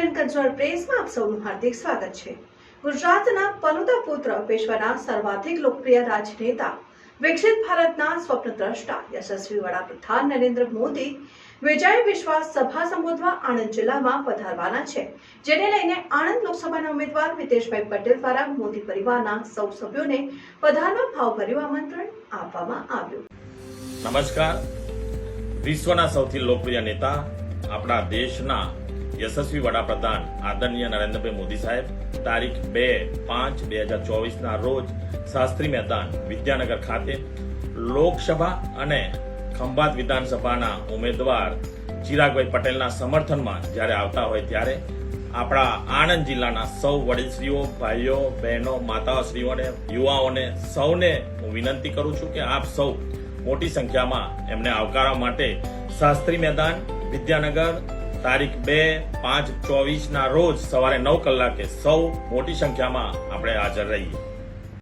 તંજોર પ્રેસમાં આપ સૌનું હાર્દિક સ્વાગત છે. ગુજરાતના પલુદા પુત્ર પેશવાના સર્વાધિક લોકપ્રિય રાજનેતા, વિકસિત ભારતના સ્વપ્નદ્રષ્ટા યશસ્વી વડાપ્રધાન નરેન્દ્ર મોદી, વિજય વિશ્વાસ સભા સંબોધવા આણંદ જિલ્લામાં પધારવાના છે. જેને લઈને આણંદ લોકસભાના ઉમેદવાર મિતેશભાઈ પટેલ દ્વારા મોદી પરિવારના સૌ સભ્યોને પધારવા ભાવભર્યું આમંત્રણ આપવામાં આવ્યું. નમસ્કાર. વિશ્વના સૌથી લોકપ્રિય નેતા આપણા દેશના યશસ્વી વડાપ્રધાન આદરણીય નરેન્દ્રભાઈ મોદી સાહેબ, તારીખ બે પાંચ બે હજાર ચોવીસના રોજ શાસ્ત્રી મેદાન વિદ્યાનગર ખાતે લોકસભા અને ખંભાત વિધાનસભાના ઉમેદવાર ચિરાગભાઈ પટેલના સમર્થનમાં જ્યારે આવતા હોય ત્યારે આપણા આણંદ જિલ્લાના સૌ વડીલશ્રીઓ, ભાઈઓ, બહેનો માતાશ્રીઓને યુવાઓને સૌને હું વિનંતી કરું છું કે આપ સૌ મોટી સંખ્યામાં એમને આવકારવા માટે શાસ્ત્રી મેદાન, વિદ્યાનગર તારીખ બે પાંચ ચોવીસના રોજ સવારે નવ કલાકે સૌ મોટી સંખ્યામાં આપણે હાજર રહીએ.